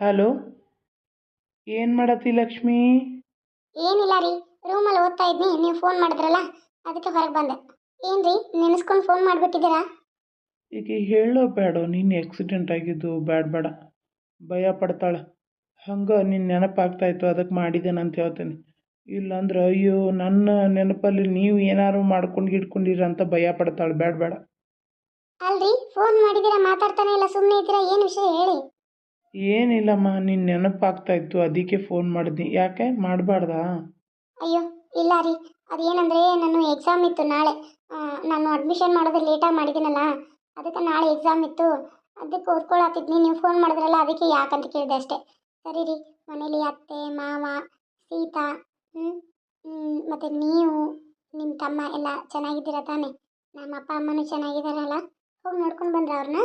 Hello? ಏನು ಮಾಡತ್ತಿ ಲಕ್ಷ್ಮಿ? ಏನಿಲ್ಲ ರೀ ರೂಮಲ್ಲಿ ಓದ್ತಾ ಇದ್ನಿ ನೀವು ಫೋನ್ ಮಾಡಿದ್ರಲ್ಲ ಅದಕ್ಕೆ ಹೊರಗೆ ಬಂದೆ. ಏನ್ರಿ ನೆನೆಸ್ಕೊಂಡು ಫೋನ್ ಮಾಡಿಬಿಟ್ಟಿದ್ದೀರಾ? ಈಗ ಹೇಳೋ ಬೇಡ ನೀನು ಆಕ್ಸಿಡೆಂಟ್ ಆಗಿದ್ದು ಬೇಡ ಬೇಡ. ಭಯ ಪಡ್ತಾಳೆ. ಹಂಗೆ ನಿನ್ನ ನೆನಪಾಗ್ತಾಯಿತ್ತು ಅದಕ್ಕೆ ಮಾಡಿದ್ದೇನೆ ಅಂತ ಹೇಳ್ತೀನಿ. ಇಲ್ಲಾಂದ್ರೆ ಅಯ್ಯೋ ನನ್ನ ನೆನಪಲ್ಲಿ ನೀವು ಏನಾರು ಮಾಡ್ಕೊಂಡು ಗಿಡ್ಕೊಂಡಿರ ಅಂತ ಭಯ ಪಡ್ತಾಳೆ ಬೇಡ ಬೇಡ. ಅಲ್ರಿ ಫೋನ್ ಮಾಡಿದ್ದೀರಾ ಮಾತಾಡ್ತಾನೆ ಇಲ್ಲ ಸುಮ್ಮನೆ ಇದ್ದೀರಾ ಏನು ವಿಷಯ ಹೇಳಿ? ಏನಿಲ್ಲಮ್ಮ ನಿನ್ನ ನೆನಪಾಗ್ತಾಯಿತ್ತು ಅದಕ್ಕೆ ಫೋನ್ ಮಾಡಿದ್ನಿ. ಯಾಕೆ? ಮಾಡಬಾರ್ದಾ? ಅಯ್ಯೋ ಇಲ್ಲ ರೀ. ಅದೇನಂದ್ರೆ ನಾನು ಎಕ್ಸಾಮ್ ಇತ್ತು ನಾಳೆ. ಆ, ನಾನು ಅಡ್ಮಿಷನ್ ಮಾಡೋದು ಲೇಟಾಗಿ ಮಾಡಿದ್ದೀನಲ್ಲ ಅದಕ್ಕೆ ನಾಳೆ ಎಕ್ಸಾಮ್ ಇತ್ತು. ಅದಕ್ಕೆ ಓದ್ಕೊಳತ್ತಿದ್ನಿ. ನೀವು ಫೋನ್ ಮಾಡಿದ್ರಲ್ಲ ಅದಕ್ಕೆ ಯಾಕಂತ ಕೇಳಿದೆ ಅಷ್ಟೇ. ಸರಿ ರೀ. ಮನೇಲಿ ಅತ್ತೆ ಮಾವ ಸೀತಾ ಮತ್ತು ನೀವು ನಿಮ್ಮ ತಮ್ಮ ಎಲ್ಲ ಚೆನ್ನಾಗಿದ್ದೀರಾ ತಾನೇ? ನಮ್ಮ ಅಪ್ಪ ಅಮ್ಮನೂ ಚೆನ್ನಾಗಿದ್ದಾರಲ್ಲ? ಹೋಗಿ ನೋಡ್ಕೊಂಡು ಬಂದ್ರ ಅವ್ರನ್ನ?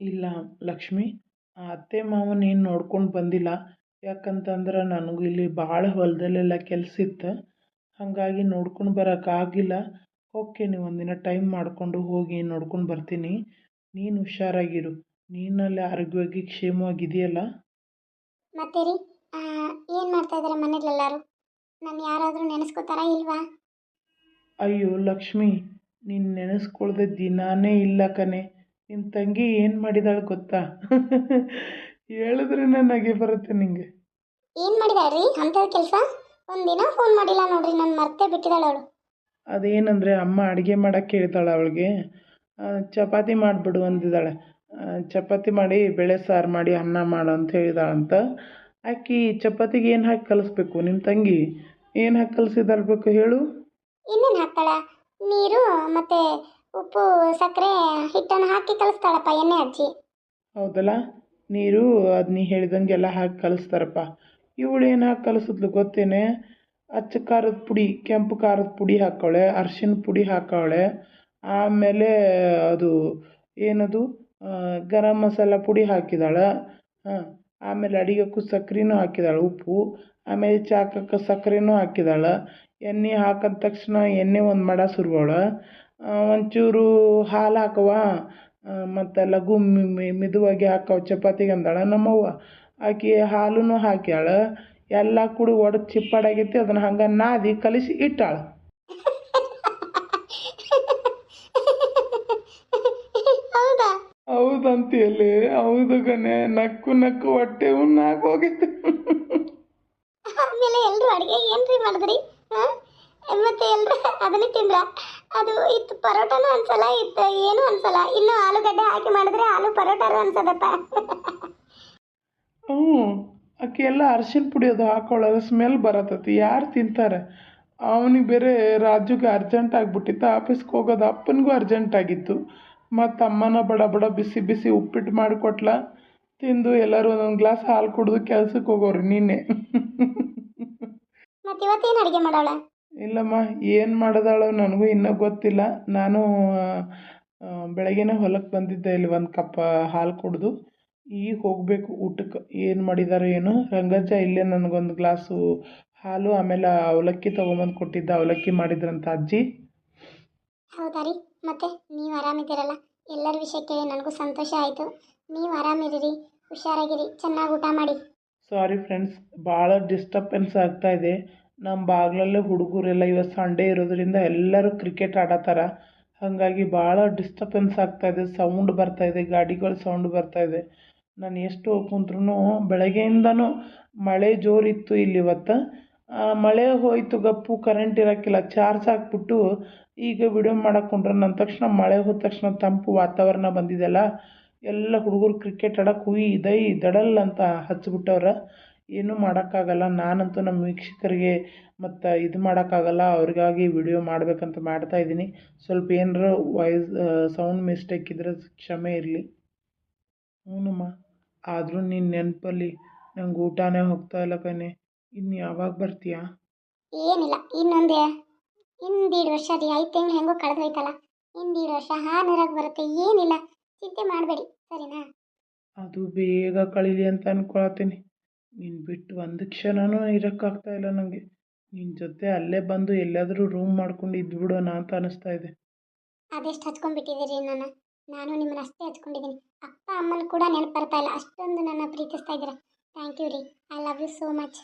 ಇಲ್ಲ ಲಕ್ಷ್ಮಿ. ಅತ್ತೆ ಮಾವನ ಏನು ನೋಡ್ಕೊಂಡು ಬಂದಿಲ್ಲ. ಯಾಕಂತಂದ್ರೆ ನನಗೂ ಇಲ್ಲಿ ಭಾಳ ಹೊಲದಲ್ಲೆಲ್ಲ ಕೆಲಸ ಇತ್ತು. ಹಾಗಾಗಿ ನೋಡ್ಕೊಂಡು ಬರೋಕ್ಕಾಗಿಲ್ಲ ಹೋಗ್ತೀನಿ ಒಂದಿನ ಟೈಮ್ ಮಾಡಿಕೊಂಡು ಹೋಗಿ ನೋಡ್ಕೊಂಡು ಬರ್ತೀನಿ. ನೀನು ಹುಷಾರಾಗಿರು. ನೀನಲ್ಲಿ ಆರೋಗ್ಯವಾಗಿ ಕ್ಷೇಮವಾಗಿದೆಯಲ್ಲ? ಮತ್ತೆ ರೀ ಏನು ಮಾಡ್ತಾ ಇದ್ದಾರೆ ಮನೇಲೆಲ್ಲರೂ? ನಾನು ಯಾರಾದರೂ ನೆನೆಸ್ಕೋತಾರಾ ಇಲ್ವಾ? ಅಯ್ಯೋ ಲಕ್ಷ್ಮಿ ನೀನು ನೆನೆಸ್ಕೊಳ್ದೆ ದಿನಾನೇ ಇಲ್ಲ ಕಣೆ. ನಿಮ್ಮ ತಂಗಿ ಏನು ಮಾಡಿದಾಳು ಗೊತ್ತಾ? ಹೇಳಿದ್ರೆ ನನಗೆ ಬರುತ್ತೆ ನಿಂಗೆ. ಏನು ಮಾಡಿದಾಳ್ರಿ? ಅಂತ ಕೆಲಸ? ಒಂದಿನ ಫೋನ್ ಮಾಡಿಲ್ಲ ನೋಡ್ರಿ ನಾನು ಮರ್ತೇ ಬಿಟ್ಟಿದ್ದಾಳೆ ಅವಳು. ಅದೇನಂದರೆ ಅಮ್ಮ ಅಡುಗೆ ಮಾಡಕ್ಕೆ ಹೇಳ್ತಾಳೆ ಅವಳಿಗೆ. ಚಪಾತಿ ಮಾಡಿಬಿಡು ಅಂದಿದ್ದಾಳೆ. ಚಪಾತಿ ಮಾಡಿ ಬೇಳೆ ಸಾರು ಮಾಡಿ ಅನ್ನ ಮಾಡು ಅಂತ ಹೇಳಿದಾಳಂತ. ಅಕ್ಕಿ ಚಪಾತಿಗೆ ಏನು ಹಾಕಿ ಕಲಿಸ್ಬೇಕು? ನಿಮ್ಮ ತಂಗಿ ಏನು ಹಾಕಿ ಕಲಿಸಿದಾಳ್ಬೇಕು ಹೇಳು? ಇನ್ನೇನು ಹಾಕ್ತಾಳ? ನೀರು ಮತ್ತು ಉಪ್ಪು, ಸಕ್ಕರೆ, ಹಿಟ್ಟನ್ನು ಹಾಕಿ ಕಲಿಸ್ತಾಳಪ್ಪ, ಎಣ್ಣೆ ಅಜ್ಜಿ. ಹೌದಲ್ಲ? ನೀರು, ಅದು ನೀ ಹೇಳಿದಂಗೆಲ್ಲ ಹಾಕಿ ಕಲಿಸ್ತಾರಪ್ಪ. ಇವಳು ಏನು ಹಾಕಿ ಕಲಿಸಿದ್ಲು ಗೊತ್ತೇನೆ? ಅಚ್ಚ ಖಾರದ ಪುಡಿ, ಕೆಂಪು ಖಾರದ ಪುಡಿ ಹಾಕವಳೆ, ಅರ್ಶಿನ ಪುಡಿ ಹಾಕವಳೆ. ಆಮೇಲೆ ಅದು ಏನದು? ಗರಂ ಮಸಾಲ ಪುಡಿ ಹಾಕಿದಾಳೆ. ಹಾಂ, ಆಮೇಲೆ ಅಡಿಗೆಕ್ಕೂ ಸಕ್ಕರೆನೂ ಹಾಕಿದಾಳೆ, ಉಪ್ಪು. ಆಮೇಲೆ ಚಾಕಕ್ಕೆ ಸಕ್ಕರೆನೂ ಹಾಕಿದಾಳೆ. ಎಣ್ಣೆ ಹಾಕಿದ ತಕ್ಷಣ ಎಣ್ಣೆ ಒಂದು ಮಡ ಸುರುವಳ. ಒಂಚೂರು ಹಾಲು ಹಾಕವ್ವ. ಮತ್ತು ಲಘು ಮಿದುವಾಗಿ ಹಾಕವ ಚಪಾತಿಗೆ ಅಂದಾಳ ನಮ್ಮವ್ವ. ಆಕೆ ಹಾಲೂ ಹಾಕ್ಯಾಳ. ಎಲ್ಲ ಕೂಡಿ ಒಡೆದು ಚಿಪ್ಪಾಡಾಗೈತಿ ಅದನ್ನು ಹಂಗೆ ನಾದಿ ಕಲಿಸಿ ಇಟ್ಟಾಳ. ಹೌದಾ? ಹೌದಂತೀಯಲ್ಲಿ ಹೌದು ಗಣೆ ನಕ್ಕು ನಕ್ಕು ಹೊಟ್ಟೆ ಉಣ್ಣಾಗ ಹೋಗಿತ್ತು ಆಮೇಲೆ ಎಲ್ಲರೂ ಅಡುಗೆ ಏನ್ರಿ ಮಾಡಿದ್ರಿ? ಮತ್ತೆ ಎಲ್ಲರೂ ಅದನ್ನೇ ತಿಂದ್ರ? ಅದು ಇತ್ತು ಪರೋಟನೂ ಅನ್ಸಲ್ಲ ಇತ್ತು ಏನು ಅನ್ಸಲ್ಲ ಇನ್ನು ಆಲೂಗಡ್ಡೆ ಹಾಕಿ ಮಾಡಿದ್ರೆ ಆಲೂ ಪರೋಟರು ಅನ್ಸದಪ್ಪ. ಹ್ಞೂ ಆಕೆ ಎಲ್ಲ ಅರ್ಶಿನ ಪುಡಿ ಅದು ಹಾಕೊಳ್ಳೋದು ಸ್ಮೆಲ್ ಬರತ್ತತಿ ಯಾರು ತಿಂತಾರೆ? ಅವನಿಗೆ ಬೇರೆ ರಾಜುಗೆ ಅರ್ಜೆಂಟ್ ಆಗಿಬಿಟ್ಟಿತ್ತು. ಆಫೀಸ್ಗೆ ಹೋಗೋದು ಅಪ್ಪನಿಗೂ ಅರ್ಜೆಂಟ್ ಆಗಿತ್ತು. ಮತ್ತು ಅಮ್ಮನ ಬಡ ಬಡ ಬಿಸಿ ಬಿಸಿ ಉಪ್ಪಿಟ್ಟು ಮಾಡಿಕೊಟ್ಲ. ತಿಂದು ಎಲ್ಲರೂ ಒಂದೊಂದು ಗ್ಲಾಸ್ ಹಾಲು ಕುಡಿದು ಕೆಲ್ಸಕ್ಕೆ ಹೋಗೋರು ನಿನ್ನೆ. ಮತ್ತೆ ಇವತ್ತೇನು ಅಡುಗೆ ಮಾಡೋಳ? ಇಲ್ಲಮ್ಮ ಏನು ಮಾಡಿದಾಳೋ ನನಗೂ ಇನ್ನೂ ಗೊತ್ತಿಲ್ಲ. ನಾನು ಬೆಳಗ್ಗೆನೆ ಹೊಲಕ್ಕೆ ಬಂದಿದ್ದೆ. ಇಲ್ಲಿ ಒಂದು ಕಪ್ ಹಾಲು ಕುಡಿದು ಈಗ ಹೋಗಬೇಕು ಊಟಕ್ಕೆ. ಏನು ಮಾಡಿದಾರೋ ಏನು. ರಂಗಜ್ಜ ಇಲ್ಲೇ ನನಗೊಂದು ಗ್ಲಾಸು ಹಾಲು ಆಮೇಲೆ ಅವಲಕ್ಕಿ ತೊಗೊಂಬಂದು ಕೊಟ್ಟಿದ್ದ. ಅವಲಕ್ಕಿ ಮಾಡಿದ್ರಂತ ಅಜ್ಜಿ. ಹೌದಾ ರೀ. ಮತ್ತೆ ನೀವು ಆರಾಮಿದ್ದೀರಲ್ಲ? ಎಲ್ಲರ ವಿಷಯ ಕೇಳಿ ನನಗೂ ಸಂತೋಷ ಆಯಿತು. ನೀವು ಆರಾಮಿರಿ ಹುಷಾರಾಗಿರಿ. ಚೆನ್ನಾಗಿ ಊಟ ಮಾಡಿ. ಸಾರಿ ಫ್ರೆಂಡ್ಸ್ ಭಾಳ ಡಿಸ್ಟರ್ಬೆನ್ಸ್ ಆಗ್ತಾ ಇದೆ. ನಮ್ಮ ಬಾಗ್ಲಲ್ಲೇ ಹುಡುಗರೆಲ್ಲ ಇವತ್ತು ಸಂಡೇ ಇರೋದ್ರಿಂದ ಎಲ್ಲರೂ ಕ್ರಿಕೆಟ್ ಆಡತ್ತಾರ. ಹಾಗಾಗಿ ಭಾಳ ಡಿಸ್ಟರ್ಬೆನ್ಸ್ ಇದೆ ಸೌಂಡ್ ಬರ್ತಾ ಇದೆ, ಗಾಡಿಗಳ ಸೌಂಡ್ ಬರ್ತಾ ಇದೆ. ನಾನು ಎಷ್ಟು ಕುಂತ್ರೂ ಬೆಳಗ್ಗೆಯಿಂದನೂ ಮಳೆ ಜೋರಿತ್ತು ಇಲ್ಲಿ ಇವತ್ತು. ಮಳೆ ಹೋಯ್ತು ಗಪ್ಪು ಕರೆಂಟ್ ಇರೋಕ್ಕಿಲ್ಲ ಚಾರ್ಜ್ ಹಾಕ್ಬಿಟ್ಟು ಈಗ ವಿಡಿಯೋ ಮಾಡಕ್ಕೆ ಕುಂಡ್ರೆ. ನನ್ನ ತಕ್ಷಣ ಮಳೆ ಹೋದ ತಕ್ಷಣ ತಂಪು ವಾತಾವರಣ ಬಂದಿದೆಯಲ್ಲ ಎಲ್ಲ ಹುಡುಗರು ಕ್ರಿಕೆಟ್ ಆಡೋಕೆ ಹುಯಿ, ದೈ ದಡಲ್ ಅಂತ ಹಚ್ಬಿಟ್ಟವ್ರೆ. ಏನೂ ಮಾಡೋಕ್ಕಾಗಲ್ಲ. ನಾನಂತೂ ನಮ್ಮ ವೀಕ್ಷಕರಿಗೆ ಮತ್ತು ಇದು ಮಾಡೋಕ್ಕಾಗಲ್ಲ. ಅವರಿಗಾಗಿ ವಿಡಿಯೋ ಮಾಡಬೇಕಂತ ಮಾಡ್ತಾ ಇದ್ದೀನಿ. ಸ್ವಲ್ಪ ಏನಾರ ವಾಯ್ಸ್ ಸೌಂಡ್ ಮಿಸ್ಟೇಕ್ ಇದ್ದರೆ ಕ್ಷಮೆ ಇರಲಿ. ಹ್ಞೂನಮ್ಮ ಆದರೂ ನಿನ್ನ ನೆನಪಲ್ಲಿ ನಂಗೆ ಊಟನೇ ಹೋಗ್ತಾ ಇಲ್ಲ ಕಣೆ. ಇನ್ನು ಯಾವಾಗ ಬರ್ತೀಯಾ? ಏನಿಲ್ಲ ಇನ್ನೊಂದೇ. ಹಿಂದೀಡು ವರ್ಷ ರೀ ಐದು ತಿಂಗಳು ಹೆಂಗೋ ಕಳೆದು ಹೋಯ್ತಲ್ಲ ಹಿಂದೀಡು ವರ್ಷ ಹಾನಿರಾಗ ಬರುತ್ತೆ. ಏನಿಲ್ಲ ಚಿಂತೆ ಮಾಡಬೇಡಿ. ಸರಿನಾ? ಅದು ಬೇಗ ಕಳೀಲಿ ಅಂತ ಅಂದ್ಕೊಳತ್ತೀನಿ ನೀನು ಬಿಟ್ಟು ಒಂದು ಕ್ಷಣನೂ ಇರೋಕ್ಕಾಗ್ತಾ ಇಲ್ಲ ನನಗೆ ನಿನ್ನ ಜೊತೆ ಅಲ್ಲೇ ಬಂದು ಎಲ್ಲಾದರೂ ರೂಮ್ ಮಾಡ್ಕೊಂಡು ಇದ್ಬಿಡೋಣ ಅಂತ ಅನಿಸ್ತಾ ಇದೆ ಅದೆಷ್ಟು ಹಚ್ಕೊಂಡ್ಬಿಟ್ಟಿದ್ದೀರಿ ನಾನು ನಾನು ನಿಮ್ಮನ್ನ ಅಷ್ಟೇ ಹಚ್ಕೊಂಡಿದ್ದೀನಿ. ಅಪ್ಪ ಅಮ್ಮನ ಕೂಡ ನೆನಪು ಬರ್ತಾ ಇಲ್ಲ. ಅಷ್ಟೊಂದು ನನ್ನ ಪ್ರೀತಿಸ್ತಾ ಇದ್ದೀರಾ? ಥ್ಯಾಂಕ್ ಯು ರೀ. I love you so much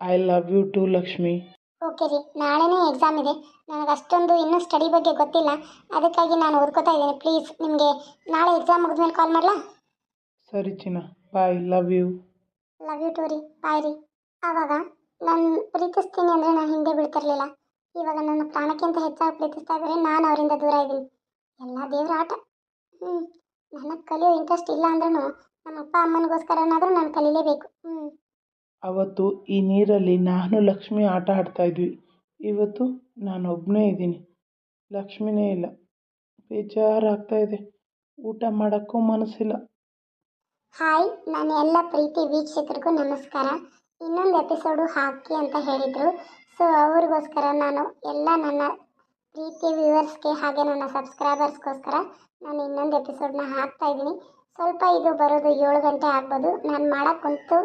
I love you too Lakshmi okay ರೀ. ನಾಳೆನೇ ಎಕ್ಸಾಮ್ ಇದೆ. ನನಗೆ ಅಷ್ಟೊಂದು ಇನ್ನೂ ಸ್ಟಡಿ ಬಗ್ಗೆ ಗೊತ್ತಿಲ್ಲ. ಅದಕ್ಕಾಗಿ ನಾನು ಓದ್ಕೋತಾ ಇದ್ದೀನಿ. ಪ್ಲೀಸ್ ನಿಮಗೆ ನಾಳೆ ಎಕ್ಸಾಮ್ ಮುಗಿದ್ಮೇಲೆ ಕಾಲ್ ಮಾಡಲಾ? ಸರಿ ಚಿನ್ನ. Bye love you love you too ರೀ. ಬಾಯ್ ರೀ. ಆವಾಗ ನಾನು ಪ್ರೀತಿಸ್ತೀನಿ ಅಂದರೆ ನಾನು ಹಿಂದೆ ಬೀಳ್ತಿರ್ಲಿಲ್ಲ. ಇವಾಗ ನನ್ನ ಪ್ರಾಣಕ್ಕಿಂತ ಹೆಚ್ಚಾಗಿ ಪ್ರೀತಿಸ್ತಾ ಇದ್ದರೆ ನಾನು ಅವರಿಂದ ದೂರ ಇದ್ದೀನಿ. ಎಲ್ಲ ದೇವರ ಆಟ. ಹ್ಞೂ ನನಗೆ ಕಲಿಯೋ ಇಂಟ್ರೆಸ್ಟ್ ಇಲ್ಲ ಅಂದ್ರೂ ನಮ್ಮ ಅಪ್ಪ ಅಮ್ಮನಿಗೋಸ್ಕರನಾದರೂ ನಾನು ಕಲೀಲೇಬೇಕು. ಹ್ಞೂ ಅವತ್ತು ಈ ನೀರಲ್ಲಿ ನಾನು ಲಕ್ಷ್ಮಿ ಆಟ ಆಡ್ತಾ ಇದ್ವಿ. ಇವತ್ತು ನಾನು ಒಬ್ಬನೇ ಇದ್ದೀನಿ. ಲಕ್ಷ್ಮಿನೇ ಇಲ್ಲ. ಬೇಜಾರಾಗ್ತಾ ಇದೆ. ಊಟ ಮಾಡೋಕ್ಕೂ ಮನಸ್ಸಿಲ್ಲ. ಹಾಯ್, ನಾನು ಎಲ್ಲ ಪ್ರೀತಿ ವೀಕ್ಷಕರಿಗೂ ನಮಸ್ಕಾರ. ಇನ್ನೊಂದು ಎಪಿಸೋಡು ಹಾಕಿ ಅಂತ ಹೇಳಿದರು. ಸೊ ಅವ್ರಿಗೋಸ್ಕರ ನಾನು ಎಲ್ಲ ನನ್ನ ಪ್ರೀತಿ ವ್ಯೂವರ್ಸ್ಗೆ ಹಾಗೆ ನನ್ನ ಸಬ್ಸ್ಕ್ರೈಬರ್ಸ್ಗೋಸ್ಕರ ನಾನು ಇನ್ನೊಂದು ಎಪಿಸೋಡನ್ನ ಹಾಕ್ತಾ ಇದ್ದೀನಿ. ಸ್ವಲ್ಪ ಇದು ಬರೋದು ಏಳು ಗಂಟೆ ಆಗ್ಬೋದು. ನಾನು ಮಾಡೋಕ್ಕೆ ಕುಂತು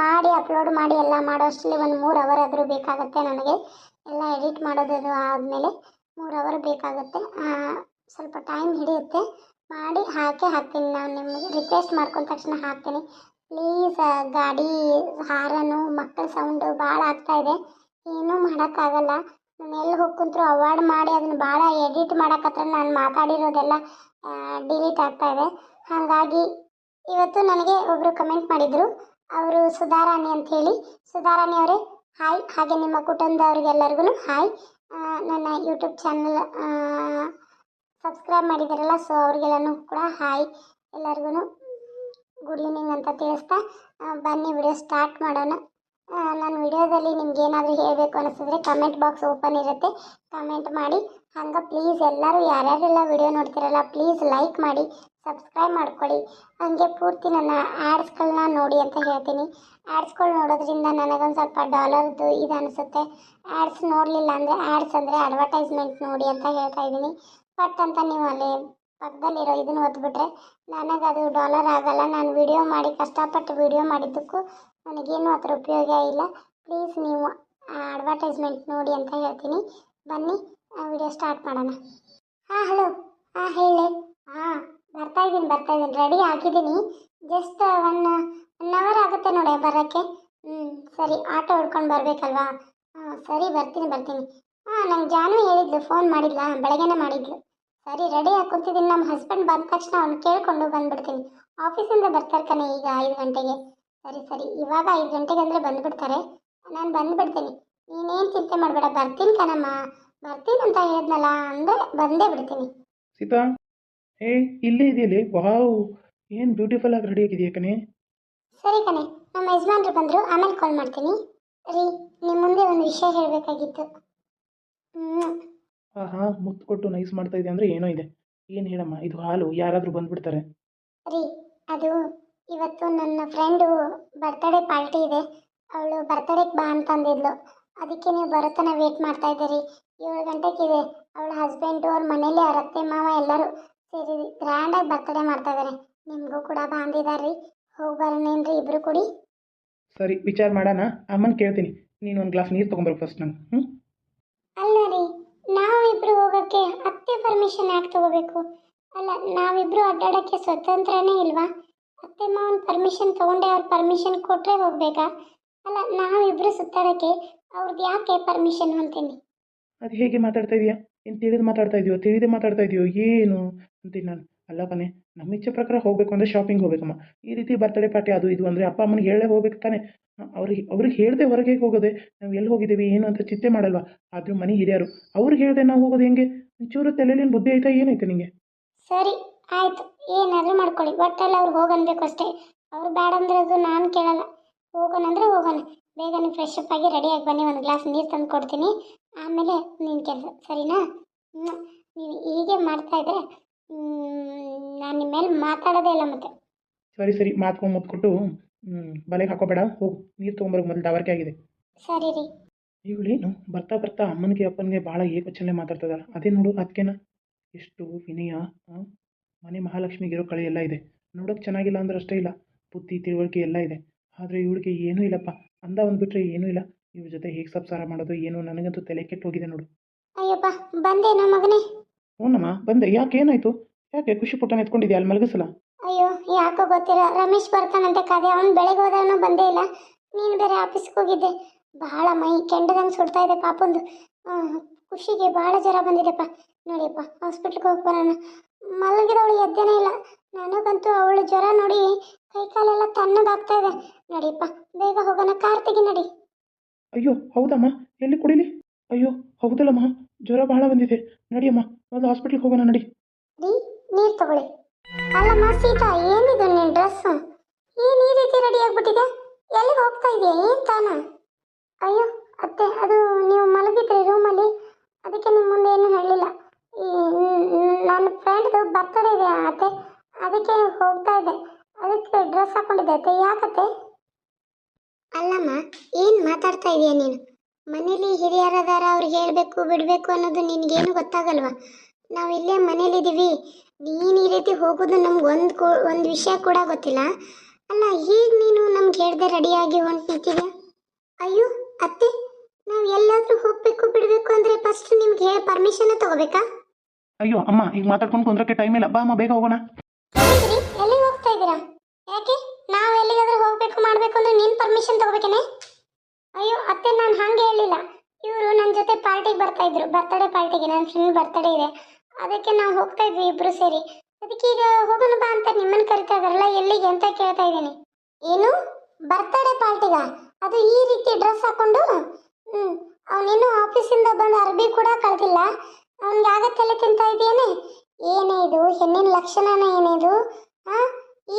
ಮಾಡಿ, ಅಪ್ಲೋಡ್ ಮಾಡಿ ಎಲ್ಲ ಮಾಡೋ ಅಷ್ಟರಲ್ಲಿ ಒಂದು ಮೂರು ಅವರ್ ಆದರೂ ಬೇಕಾಗುತ್ತೆ ನನಗೆ. ಎಲ್ಲ ಎಡಿಟ್ ಮಾಡೋದು ಆದಮೇಲೆ ಮೂರು ಅವರ್ ಬೇಕಾಗುತ್ತೆ. ಸ್ವಲ್ಪ ಟೈಮ್ ಹಿಡಿಯುತ್ತೆ. ಮಾಡಿ ಹಾಕೇ ಹಾಕ್ತೀನಿ. ನಾನು ನಿಮಗೆ ರಿಕ್ವೆಸ್ಟ್ ಮಾಡ್ಕೊಂಡ ತಕ್ಷಣ ಹಾಕ್ತೀನಿ. ಪ್ಲೀಸ್ ಗಾಡಿ, ಹಾರನು, ಮಕ್ಕಳ ಸೌಂಡು ಭಾಳ ಆಗ್ತಾ ಇದೆ. ಏನೂ ಮಾಡೋಕ್ಕಾಗಲ್ಲ ನಾನು ಎಲ್ಲಿ ಹೋಗಿ ಕುಂತ್ರು ಅವಾಯ್ಡ್ ಮಾಡಿ ಅದನ್ನು ಭಾಳ ಎಡಿಟ್ ಮಾಡೋಕತ್ರ ನಾನು ಮಾತಾಡಿರೋದೆಲ್ಲ ಡಿಲೀಟ್ ಆಗ್ತಾ ಇದೆ. ಹಾಗಾಗಿ ಇವತ್ತು ನನಗೆ ಒಬ್ಬರು ಕಮೆಂಟ್ ಮಾಡಿದರು. ಅವರು ಸುಧಾರಾಣಿ ಅಂತ ಹೇಳಿ. ಸುಧಾರಾಣಿ ಅವರೇ, ಹಾಯ್. ಹಾಗೆ ನಿಮ್ಮ ಕುಟುಂಬದವ್ರಿಗೆಲ್ಲರಿಗೂ ಹಾಯ್. ನನ್ನ ಯೂಟ್ಯೂಬ್ ಚಾನಲ್ ಸಬ್ಸ್ಕ್ರೈಬ್ ಮಾಡಿದ್ದಾರಲ್ಲ ಸೊ ಅವ್ರಿಗೆಲ್ಲನೂ ಕೂಡ ಹಾಯ್ ಎಲ್ಲರಿಗೂ ಗುಡ್ ಈವ್ನಿಂಗ್ ಅಂತ ತಿಳಿಸ್ತಾ ಬನ್ನಿ ವಿಡಿಯೋ ಸ್ಟಾರ್ಟ್ ಮಾಡೋಣ. ನನ್ನ ವಿಡಿಯೋದಲ್ಲಿ ನಿಮ್ಗೆ ಏನಾದರೂ ಹೇಳಬೇಕು ಅನಿಸಿದ್ರೆ ಕಮೆಂಟ್ ಬಾಕ್ಸ್ ಓಪನ್ ಇರುತ್ತೆ. ಕಮೆಂಟ್ ಮಾಡಿ. ಹಂಗೆ ಪ್ಲೀಸ್ ಎಲ್ಲರೂ ಯಾರ್ಯಾರೆಲ್ಲ ವಿಡಿಯೋ ನೋಡ್ತಿರಲ್ಲ ಪ್ಲೀಸ್ ಲೈಕ್ ಮಾಡಿ ಸಬ್ಸ್ಕ್ರೈಬ್ ಮಾಡ್ಕೊಳ್ಳಿ. ಹಾಗೆ ಪೂರ್ತಿ ನನ್ನ ಆ್ಯಡ್ಸ್ಗಳನ್ನ ನೋಡಿ ಅಂತ ಹೇಳ್ತೀನಿ. ಆ್ಯಡ್ಸ್ಗಳು ನೋಡೋದ್ರಿಂದ ನನಗೊಂದು ಸ್ವಲ್ಪ ಡಾಲರ್ದು ಇದು ಅನಿಸುತ್ತೆ. ಆ್ಯಡ್ಸ್ ನೋಡಲಿಲ್ಲ ಅಂದರೆ ಆ್ಯಡ್ಸ್ ಅಂದರೆ ಅಡ್ವರ್ಟೈಸ್ಮೆಂಟ್ ನೋಡಿ ಅಂತ ಹೇಳ್ತಾ ಇದ್ದೀನಿ. ಪಟ್ ಅಂತ ನೀವು ಅಲ್ಲಿ ಪಕ್ಕದಲ್ಲಿರೋ ಇದನ್ನು ನನಗೆ ಅದು ಡಾಲರ್ ಆಗಲ್ಲ. ನಾನು ವಿಡಿಯೋ ಮಾಡಿ, ಕಷ್ಟಪಟ್ಟು ವಿಡಿಯೋ ಮಾಡಿದ್ದಕ್ಕೂ ನನಗೇನು ಅದರ ಉಪಯೋಗ ಇಲ್ಲ. ಪ್ಲೀಸ್ ನೀವು ಅಡ್ವರ್ಟೈಸ್ಮೆಂಟ್ ನೋಡಿ ಅಂತ ಹೇಳ್ತೀನಿ. ಬನ್ನಿ ವಿಡಿಯೋ ಸ್ಟಾರ್ಟ್ ಮಾಡೋಣ. ಹಾಂ ಹಲೋ ಹಾಂ, ಹೇಳಿ. ಹಾಂ, ಬರ್ತಾ ಇದ್ದೀನಿ ಬರ್ತಾ ಇದ್ದೀನಿ. ರೆಡಿ ಆಗಿದ್ದೀನಿ. ಜಸ್ಟ್ ಒನ್ ಒನ್ ಅವರ್ ಆಗುತ್ತೆ ನೋಡಿ, ಬರೋಕ್ಕೆ. ಹ್ಞೂ ಸರಿ. ಆಟೋ ಹೊಡ್ಕೊಂಡು ಬರಬೇಕಲ್ವಾ? ಹಾಂ, ಸರಿ, ಬರ್ತೀನಿ ಬರ್ತೀನಿ. ಹಾಂ ನಂಗೆ ಜಾನು ಹೇಳಿದ್ಲು ಫೋನ್ ಮಾಡಿದ್ಲಾ ಬೆಳಗ್ಗೆನೇ ಮಾಡಿದ್ಲು. ಸರಿ ರೆಡಿ ಹಾಕೊಂತಿದ್ದೀನಿ ನಮ್ಮ ಹಸ್ಬೆಂಡ್ ಬಂದ ತಕ್ಷಣ ಅವ್ನು ಕೇಳಿಕೊಂಡು ಬಂದ್ಬಿಡ್ತೀನಿ. ಆಫೀಸಿಂದ ಬರ್ತಾರೆ ಕಣೆ ಈಗ ಐದು ಗಂಟೆಗೆ. ಸರಿ ಸರಿ ಇವಾಗ ಐದು ಗಂಟೆಗೆ ಅಂದರೆ ಬಂದುಬಿಡ್ತಾರೆ. ನಾನು ಬಂದುಬಿಡ್ತೀನಿ. ನೀನೇನು ಚಿಂತೆ ಮಾಡಬೇಡ ಬರ್ತೀನಿ ಕಣಮ್ಮ. ಬರ್ತೀನಿ ಅಂತ ಹೇಳಿದ್ನಲ್ಲ ಅಂದರೆ ಬಂದೇ ಬಿಡ್ತೀನಿ. ಸೀತಾ ಏ ಇಲ್ಲೇ ಇದೆಯಲ್ಲ? ವಾವ್ ಏನು ಬ್ಯೂಟಿಫುಲ್ ಆಗಿ ರೆಡಿ ಆಗಿದೆಯಾ ಕಣೆ? ಸರಿ ಕಣೆ ನಮ್ಮ ಯಜಮಾನ್ರು ಬಂದರು ಆಮೇಲೆ ಕಾಲ್ ಮಾಡ್ತೀನಿ. ರೀ ನಿಮ್ಮ ಮುಂದೆ ಒಂದು ವಿಷಯ ಹೇಳಬೇಕಾಗಿತ್ತು. ಹ್ಞೂ ಹಾಂ ಹಾಂ ಮುತ್ತು ಕೊಟ್ಟು ನೈಸ್ ಮಾಡ್ತಾ ಇದೆ ಅಂದ್ರೆ ಏನೋ ಇದೆ. ಏನು ಹೇಳಮ್ಮ ಇದು ಹಾಲು ಯಾರಾದರೂ ಬಂದ್ಬಿಡ್ತಾರೆ. ರೀ ಅದು ಇವತ್ತು ನನ್ನ ಫ್ರೆಂಡು ಬರ್ತ್ಡೇ ಪಾರ್ಟಿ ಇದೆ. ಅವಳು ಬರ್ತಡೇಗೆ ಬಾ ಅಂತಂದಿದ್ಲು. ಅದಕ್ಕೆ ನೀವು ಬರೋತನ ವೇಟ್ ಮಾಡ್ತಾ ಇದ್ದೀರಿ ಏಳು ಗಂಟೆಗಿದೆ ಅವಳ ಹಸ್ಬೆಂಡು ಅವ್ರ ಮನೇಲಿ ಅವ್ರ ಅತ್ತೆ ಮಾವ ಎಲ್ಲರೂ ಸೇರಿ ಗ್ರ್ಯಾಂಡಾಗಿ ಬರ್ತಡೇ ಮಾಡ್ತಾ ಇದಾರೆ. ನಿಮಗೂ ಕೂಡ ಬಾ ಅಂದಿದ್ದಾರೆ ಹೋಗಿ ಬರೋಣೇನ್ರಿ ಇಬ್ಬರು ಕೂಡಿ? ಸರಿ ವಿಚಾರ ಮಾಡೋಣ. ಅಮ್ಮನ ಕೇಳ್ತೀನಿ. ನೀನು ಒಂದು ಗ್ಲಾಸ್ ನೀರು ತೊಗೊಂಬರು ಫಸ್ಟ್ ನಂಗೆ ಹ್ಞೂ ಅಲ್ಲ ರೀ, ನಾವಿಬ್ರು ಹೋಗೋಕ್ಕೆ ಅತ್ತೆ ಪರ್ಮಿಷನ್ ಯಾಕೆ ತಗೋಬೇಕು? ಅಲ್ಲ, ನಾವಿಬ್ರು ಅಡ್ಡಾಡೋಕ್ಕೆ ಸ್ವತಂತ್ರನೇ ಇಲ್ವಾ? ಅತ್ತೆ ಮಾವನ ಪರ್ಮಿಷನ್ ತಗೊಂಡೆ ಅವ್ರ ಪರ್ಮಿಷನ್ ಕೊಟ್ಟರೆ ಹೋಗ್ಬೇಕಾ? ಅಲ್ಲ, ನಾವಿಬ್ರು ಸುತ್ತಾಡೋಕ್ಕೆ ಅವ್ರದ್ದು ಯಾಕೆ ಪರ್ಮಿಷನ್ ಅಂತೀನಿ? ಅದು ಹೇಗೆ ಮಾತಾಡ್ತಾ ಇದೆಯಾ? ಏನು ತಿಳಿದು ಮಾತಾಡ್ತಾ ಇದೆಯೋ, ತಿಳಿದು ಮಾತಾಡ್ತಾ ಇದೆಯೋ, ಏನು? ಅಂತೀನಿ ನಾನು. ಅಲ್ಲ ಕಣೆ ನಮ್ಮ ಇಚ್ಛೆ ಪ್ರಕಾರ ಹೋಗಬೇಕು ಅಂದರೆ ಶಾಪಿಂಗ್ ಹೋಗ್ಬೇಕಮ್ಮ. ಈ ರೀತಿ ಬರ್ತಡೇ ಪಾರ್ಟಿ ಅದು ಇದು ಅಂದರೆ ಅಪ್ಪ ಅಮ್ಮನಿಗೆ ಹೇಳೇ ಹೋಗ್ಬೇಕು ತಾನೆ. ಅವ್ರಿಗೆ ಅವ್ರಿಗೆ ಹೇಳಿದೆ ಹೊರಗೆ ಹೇಗೆ ಹೋಗೋದೆ ನಾವು ಎಲ್ಲಿ ಹೋಗಿದ್ದೀವಿ ಏನು ಅಂತ ಚಿಂತೆ ಮಾಡಲ್ವಾ? ಆದರೂ ಮನೆ ಹಿರಿಯರು ಅವ್ರಿಗೆ ಹೇಳಿದೆ ನಾವು ಹೋಗೋದು ಹೆಂಗೆ? ಒಂಚೂರು ತಲೆಯಲ್ಲಿ ಬುದ್ಧಿ ಆಯ್ತಾ ಏನಾಯ್ತು ನಿಮಗೆ ಸರಿ ಆಯಿತು. ಏನಾದರೂ ಮಾಡ್ಕೊಳ್ಳಿ. ಒಟ್ಟಲ್ಲಿ ಅವ್ರು ಹೋಗನ್ಬೇಕು ಅಷ್ಟೇ. ಅವ್ರು ಬೇಡ ಅಂದ್ರೆ ಅದು ನಾನು ಕೇಳಲ್ಲ. ಹೋಗೋಣಂದ್ರೆ ಹೋಗೋಣ. ಬೇಗ ನೀವು ಫ್ರೆಶ್ ಅಪ್ ಆಗಿ ರೆಡಿಯಾಗಿ ಬನ್ನಿ ಒಂದು ಗ್ಲಾಸ್ ನೀರು ತಂದು ಕೊಡ್ತೀನಿ. ಆಮೇಲೆ ನಿನ್ನ ಕೆಲಸ ಸರಿನಾ. ನೀವು ಹೀಗೆ ಮಾಡ್ತಾ ಇದ್ರೆ ನಾನು ನಿಮ್ಮ ಮೇಲೆ ಮಾತಾಡೋದೇ ಇಲ್ಲ ಮತ್ತೆ. ಸರಿ ಸರಿ ಮಾತ್ಕೊಂಡು ಮುತ್ಕೊಟ್ಟು ಬಲೆಗೆ ಹಾಕೋಬೇಡ ಹೋಗು. ನೀರು ತೊಗೊಂಬರೋಕೆ ಮೊದಲು ದಾವರ್ಕೆ ಆಗಿದೆ. ಸರಿ ರೀ. ಇವಳೇನು ಬರ್ತಾ ಬರ್ತಾ ಅಮ್ಮನಿಗೆ ಅಪ್ಪನಿಗೆ ಭಾಳ ಏಕವಚನೆ ಮಾತಾಡ್ತದ ಅದೇ ನೋಡು ಅದಕ್ಕೆನ ಎಷ್ಟು ವಿನಯ ಮನೆ ಮನೆ ಮಹಾಲಕ್ಷ್ಮಿಗಿರೋ ಕಳೆ ಎಲ್ಲ ಇದೆ. ನೋಡೋಕೆ ಚೆನ್ನಾಗಿಲ್ಲ ಅಂದ್ರೆ ಅಷ್ಟೇ ಇಲ್ಲ. ಬುದ್ಧಿ ತಿಳುವಳಿಕೆ ಎಲ್ಲ ಇದೆ. ಆದರೆ ಇವಳಿಗೆ ಏನೂ ಇಲ್ಲಪ್ಪ. ಅಂದ ಒಂದು ಬಿಟ್ಟರೆ ಏನೂ ಇಲ್ಲ. ಇವ್ರ ಜೊತೆ ಹೇಗೆ ಸಂಸಾರ ಮಾಡೋದು ಏನು ನನಗಂತೂ ತಲೆ ಕೆಟ್ಟು ಹೋಗಿದೆ ನೋಡು. ಅಯ್ಯಪ್ಪ ಬಂದೇನೋ ಮಗನೇ. ಹ್ಞೂನಮ್ಮ ಬಂದೆ. ಯಾಕೆ ಏನಾಯಿತು? ಯಾಕೆ ಖುಷಿ ಪುಟ್ಟನ ಎತ್ಕೊಂಡಿದ್ಯಾ? ಅಲ್ಲಿ ಮಲಗಿಸಲ್ಲ? ಅಯ್ಯೋ ಯಾಕೋ ಗೊತ್ತಿಲ್ಲ. ರಮೇಶ್ ಬರ್ತಾನಂತೆ ಕಾದೆ. ಅವ್ನು ಬೆಳಗ್ಗೆ ಹೋದವನು ಬಂದೇ ಇಲ್ಲ. ನೀನು ಬೇರೆ ಆಫೀಸ್ಗೆ ಹೋಗಿದ್ದೆ. ಬಹಳ ಮೈ ಕೆಂಡದಂಗೆ ಸುಡ್ತಾ ಇದೆ ಪಾಪಂದು. ಖುಷಿಗೆ ಭಾಳ ಜ್ವರ ಬಂದಿದೆಪ್ಪ. ನೋಡಿಯಪ್ಪ ಹಾಸ್ಪಿಟ್ಲಿಗೆ ಹೋಗಿ ಬರೋಣ. ಮಲಗಿದವಳು ಎದ್ದೇನೇ ಇಲ್ಲ. ನನಗಂತೂ ಅವಳು ಜ್ವರ ನೋಡಿ ಕೈ ಕಾಲೆಲ್ಲ ತಣ್ಣಗಾಗ್ತಾ ಇದೆ. ನಡಿಯಪ್ಪ ಬೇಗ ಹೋಗೋಣ. ಕಾರ್ ತೆಗಿ ನಡಿ. ಅಯ್ಯೋ ಹೌದಮ್ಮ. ಎಲ್ಲಿ ಕುಡಿಲಿ? ಅಯ್ಯೋ ಹೌದಲ್ಲಮ್ಮ. ಜ್ವರ ಬಹಳ ಬಂದಿದೆ. ನಡಿಯಮ್ಮ ಮೊದಲು ಹಾಸ್ಪಿಟ್ಲಿಗೆ ಹೋಗೋಣ ನಡಿ. ನೀರು ತಗೊಳ್ಳಿ. ಅಲ್ಲಮ್ಮ ಸೀತಾ, ಏನಿದು ನಿನ್ ಡ್ರೆಸ್ ಏನ್ ಈ ರೀತಿ ರೆಡಿ ಆಗ್ಬಿಟ್ಟಿದೆ? ಎಲ್ಲಿಗೆ ಹೋಗ್ತಾ ಇದೆಯಾ? ಏನು ತಾನ? ಅಯ್ಯೋ, ಅತ್ತೆ, ಅದು ನೀವು ಮಲಗಿದ್ರಿ ರೂಮಲ್ಲಿ ಅದಕ್ಕೆ ನಿಮ್ಮ ಮುಂದೆ ಏನು ಹೇಳಲಿಲ್ಲ. ನನ್ನ ಫ್ರೆಂಡ್ದು ಬರ್ತಡೇ ಇದೆ ಅತ್ತೆ. ಅದಕ್ಕೆ ಹೋಗ್ತಾ ಇದ್ದೆ. ಅದಕ್ಕೆ ಡ್ರೆಸ್ ಹಾಕೊಂಡಿದ್ದೆ ಅತ್ತೆ. ಯಾಕತ್ತೆ? ಅಲ್ಲಮ್ಮ ಏನು ಮಾತಾಡ್ತಾ ಇದೀಯ ನೀನು? ಮನೇಲಿ ಹಿರಿಯರದಾರ ಅವ್ರಿಗೆ ಹೇಳಬೇಕು, ಬಿಡಬೇಕು ಅನ್ನೋದು ನಿನಗೇನು ಗೊತ್ತಾಗಲ್ವಾ? ನಾವು ಇಲ್ಲೇ ಮನೇಲಿದ್ದೀವಿ. ನೀನು ಈ ರೀತಿ ಹೋಗೋದು ನಮ್ಗೆ ಒಂದು ಕೂ ಒಂದು ವಿಷಯ ಕೂಡ ಗೊತ್ತಿಲ್ಲ. ಅಲ್ಲ ಈಗ ನೀನು ನಮ್ಗೆ ಹೇಳ್ದೆ ರೆಡಿಯಾಗಿ ಹೊಂಟು ನಿಂತಿದ್ಯಾ? ಅಯ್ಯೋ ಅತ್ತೆ ನಾವು ಎಲ್ಲಾದರೂ ಹೋಗಬೇಕು ಬಿಡಬೇಕು ಅಂದರೆ ಫಸ್ಟ್ ನಿಮ್ಗೆ ಹೇಳಿ ಪರ್ಮಿಷನ್ ತಗೋಬೇಕಾ? ಅಯ್ಯೋ ಅಮ್ಮ ಈಗ ಮಾತಾಡ್ಕೊಂಡು ಕುಂದ್ರಕ್ಕೆ ಟೈಮ್ ಇಲ್ಲ. ಬಾ ಅಮ್ಮ ಬೇಗ ಹೋಗೋಣ. ಹೌದ್ರಿ ಎಲ್ಲಿಗೆ ಹೋಗ್ತಾ ಇದ್ದೀರಾ? ಯಾಕೆ? ನಾವು ಎಲ್ಲಿಗಾದ್ರೂ ಹೋಗಬೇಕು ಮಾಡಬೇಕು ಅಂದ್ರೆ ನೀನು ಪರ್ಮಿಷನ್ ತಗೋಬೇಕೇನೆ? ಅಯ್ಯೋ ಅತ್ತೆ ನಾನು ಹಾಗೆ ಹೇಳಿಲ್ಲ. ಇವರು ನನ್ನ ಜೊತೆ ಪಾರ್ಟಿಗೆ ಬರ್ತಾ ಇದ್ರು. ಬರ್ತಡೇ ಪಾರ್ಟಿಗೆ ನನ್ನ ಫ್ರೆಂಡ್ ಬರ್ತಡೇ ಇದೆ. ಅದಕ್ಕೆ ನಾವು ಹೋಗ್ತಾ ಇದ್ವಿ ಇಬ್ರು ಸೇರಿ. ಅದಕ್ಕೆ ಈಗ ಹೋಗೋಣ ಬಾ ಅಂತ ನಿಮ್ಮನ್ನು ಕರಿತಾ ಇದಾರಲ್ಲ ಎಲ್ಲಿಗೆ ಅಂತ ಕೇಳ್ತಾ ಇದ್ದೀನಿ. ಏನು? ಬರ್ತಡೇ ಪಾರ್ಟಿಗ? ಅದು ಈ ರೀತಿ ಡ್ರೆಸ್ ಹಾಕೊಂಡು? ಹ್ಞೂ ಅವನಿನ್ನೂ ಆಫೀಸಿಂದ ಬಂದು ಅರ್ಬಿ ಕೂಡ ಕಳೆದಿಲ್ಲ. ಅವನಿಗೆ ಆಗತ್ತೆಲ್ಲ ತಿಂತಾ ಇದೆಯೇನೆ ಏನೇ ಇದು? ಹೆಣ್ಣಿನ ಲಕ್ಷಣನೇ ಏನಿದು ಹಾಂ,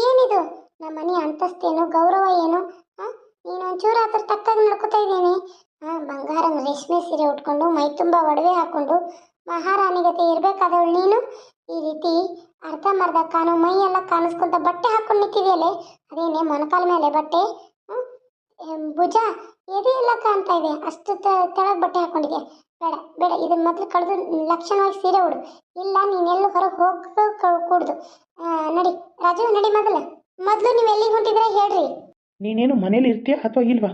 ಏನಿದು? ನಮ್ಮ ಮನೆ ಅಂತಸ್ತೇನು ಗೌರವ ಏನು? ಹಾಂ, ನೀನು ಒಂಚೂರು ಅದ್ರ ತಕ್ಕಾಗಿ ನಡ್ಕೋತಾ ಇದ್ದೀನಿ. ಹಾಂ ಬಂಗಾರ ರೇಷ್ಮೆ ಸೀರೆ ಉಟ್ಕೊಂಡು, ಮೈ ತುಂಬ ಒಡವೆ ಹಾಕೊಂಡು ಮಹಾರಾಣಿಗತೆ ಇರಬೇಕಾದವಳು ನೀನು? ಈ ರೀತಿ ಅರ್ಧಂಬರ್ಧ ಕಾನು ಮೈ ಎಲ್ಲ ಕಾಣಿಸ್ಕೊಂತ ಬಟ್ಟೆ ಹಾಕೊಂಡು ನಿಂತಿದೆಯಲ್ಲೇ? ಅದೇನೇ ಮೊಣಕಾಲ ಮೇಲೆ ಬಟ್ಟೆ? ಭುಜ, ಎದೆ ಎಲ್ಲ ಕಾಣ್ತಾ ಇದೆ. ಅಷ್ಟು ತೆಳಗೆ ಬಟ್ಟೆ ಹಾಕೊಂಡಿದೆ ಬೇಡ ಬೇಡ ಇದನ್ನ ಮೊದಲು ಕಳೆದು ಲಕ್ಷಣವಾಗಿ ಸೀರೆ ಉಡು. ಇಲ್ಲ, ನೀನೆಲ್ಲೂ ಹೊರಗೆ ಹೋಗಿ ಕೂಡುದು. ನಡಿ, ರಾಜು, ನಡಿ ಮೊದಲು. ಮೊದಲು ನೀವು ಎಲ್ಲಿಗೆ ಹೊಂಟಿದ್ರೆ ಹೇಳ್ರಿ. ನೀನೇನು ಮನೇಲಿ ಇರ್ತೀಯ ಅಥವಾ ಇಲ್ವಾ?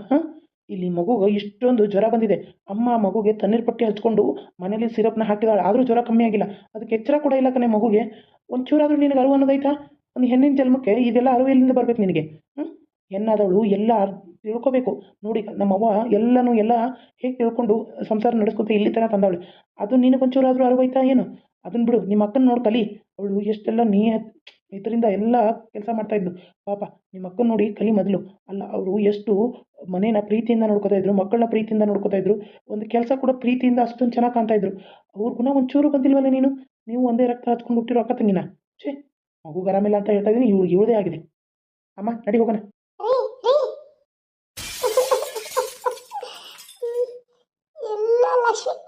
ಇಲ್ಲಿ ಮಗುಗೆ ಇಷ್ಟೊಂದು ಜ್ವರ ಬಂದಿದೆ. ಅಮ್ಮ ಮಗುಗೆ ತಣ್ಣೀರು ಪಟ್ಟಿ ಹಚ್ಕೊಂಡು ಮನೇಲಿ ಸಿರಪ್ನ ಹಾಕಿದಾಳೆ. ಆದರೂ ಜ್ವರ ಕಮ್ಮಿ ಆಗಿಲ್ಲ. ಅದಕ್ಕೆ ಎಚ್ಚರ ಕೂಡ ಇಲ್ಲ ಕಣೆ ಮಗುಗೆ. ಒಂಚೂರಾದರೂ ನಿನಗೆ ಅರಿವು ಅನ್ನೋದಾಯ್ತಾ? ಒಂದು ಹೆಣ್ಣಿನ ಜನ್ಮಕ್ಕೆ ಇದೆಲ್ಲ ಅರಿವು ಎಲ್ಲಿಂದ ಬರಬೇಕು ನಿನಗೆ? ಹೆಣ್ಣಾದವಳು ಎಲ್ಲ ತಿಳ್ಕೊಬೇಕು. ನೋಡಿ, ನಮ್ಮವ್ವ ಎಲ್ಲನೂ ಎಲ್ಲ ಹೇಗೆ ತಿಳ್ಕೊಂಡು ಸಂಸಾರ ನಡೆಸ್ಕೊತ ಇಲ್ಲಿ ತನಕ ತಂದವಳು ಅದು ನಿನಗೊಂಚೂರಾದರೂ ಅರಿವಾಯ್ತಾ ಏನು? ಅದನ್ನ ಬಿಡು, ನಿಮ್ಮ ಅಕ್ಕನ ನೋಡ್ಕಲಿ ಅವಳು ಎಷ್ಟೆಲ್ಲ ನೀ ಇದರಿಂದ ಎಲ್ಲ ಕೆಲಸ ಮಾಡ್ತಾಯಿದ್ಲು ಪಾಪ ನಿಮ್ಮ ಅಕ್ಕನ ನೋಡಿ ಕಲಿ ಮೊದಲು. ಅಲ್ಲ, ಅವರು ಎಷ್ಟು ಮನೇನ ಪ್ರೀತಿಯಿಂದ ನೋಡ್ಕೋತಾ ಇದ್ರು ಮಕ್ಕಳನ್ನ ಪ್ರೀತಿಯಿಂದ ನೋಡ್ಕೋತಾ ಇದ್ರು. ಒಂದು ಕೆಲಸ ಕೂಡ ಪ್ರೀತಿಯಿಂದ ಅಷ್ಟೊಂದು ಚೆನ್ನಾಗಿ ಕಾಣ್ತಾ ಇದ್ರು. ಅವ್ರ ಗುಣ ಒಂಚೂರು ಬಂದಿಲ್ವಲ್ಲ ನೀನು? ನೀವು ಒಂದೇ ರಕ್ತ ಹಚ್ಕೊಂಡು ಹುಟ್ಟಿರೋ ಅಕ್ಕ ತಂಗಿನ. ಛೇ ಮಗು ಆರಾಮಿಲ್ಲ ಅಂತ ಹೇಳ್ತಾ ಇದ್ದೀನಿ ಇವಳು, ಇವಳದೇ ಆಗಿದೆ. ಅಮ್ಮ, ನಡಿ ಹೋಗೋಣ.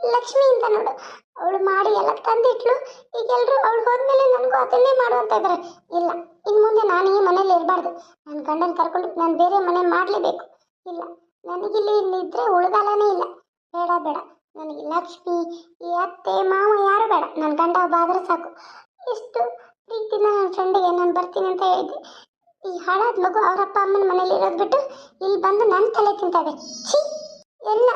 ಲಕ್ಷ್ಮಿ ಅಂತ ನೋಡು. ಅವಳು ಮಾಡಿ ಎಲ್ಲ ತಂದಿಟ್ಲು. ಈಗ ಎಲ್ರು ಅವಳು ಹೋದ್ಮೇಲೆ ನನಗೂ ಅದನ್ನೇ ಮಾಡು ಅಂತ ಇದ್ದಾರೆ ಇಲ್ಲ ಇನ್ನು ಮುಂದೆ ನಾನು ಈ ಮನೇಲಿ ಇರಬಾರ್ದು. ನನ್ನ ಗಂಡನ ಕರ್ಕೊಂಡು ನಾನು ಬೇರೆ ಮನೆ ಮಾಡಲೇಬೇಕು. ಇಲ್ಲ, ನನಗಿಲ್ಲಿ ಇಲ್ಲಿ ಇದ್ರೆ ಉಳಿಗಾಲನೇ ಇಲ್ಲ. ಬೇಡ ಬೇಡ. ನನಗೆ ಲಕ್ಷ್ಮಿ, ಈ ಅತ್ತೆ, ಮಾವ ಯಾರು ಬೇಡ. ನನ್ನ ಗಂಡ ಒಬ್ಬ ಆದ್ರೆ ಸಾಕು. ಎಷ್ಟು ಪ್ರೀತಿನ ನನ್ನ ಫ್ರೆಂಡಿಗೆ ನಾನು ಬರ್ತೀನಿ ಅಂತ ಹೇಳಿದ್ದೆ. ಈ ಹಾಳಾದ ಮಗು ಅವರಪ್ಪ ಅಮ್ಮನ ಮನೇಲಿ ಇರೋದು ಬಿಟ್ಟು ಇಲ್ಲಿ ಬಂದು ನನ್ನ ತಲೆ ತಿಂತದೆ ಛೀ! ಎಲ್ಲ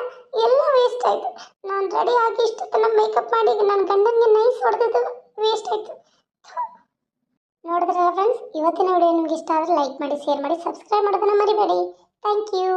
ಎಲ್ಲ ವೇಸ್ಟ್ ಆಯಿತು. ನಾನು ರೆಡಿ ಆಗಿ ಇಷ್ಟು ತನಕ ಮೇಕಪ್ ಮಾಡಿ ನನ್ನ ಗಂಡನಿಗೆ ನೈಸ್ ಹೊಡೆದಿದ್ದು ವೇಸ್ಟ್ ಆಯಿತು. ನೋಡಿದ್ರಲ್ಲ ಫ್ರೆಂಡ್ಸ್ ಇವತ್ತಿನ ವಿಡಿಯೋ ನಿಮ್ಗೆ ಇಷ್ಟ ಆದರೆ ಲೈಕ್ ಮಾಡಿ ಶೇರ್ ಮಾಡಿ ಸಬ್ಸ್ಕ್ರೈಬ್ ಮಾಡೋದನ್ನ ಮರಿಬೇಡಿ. Thank you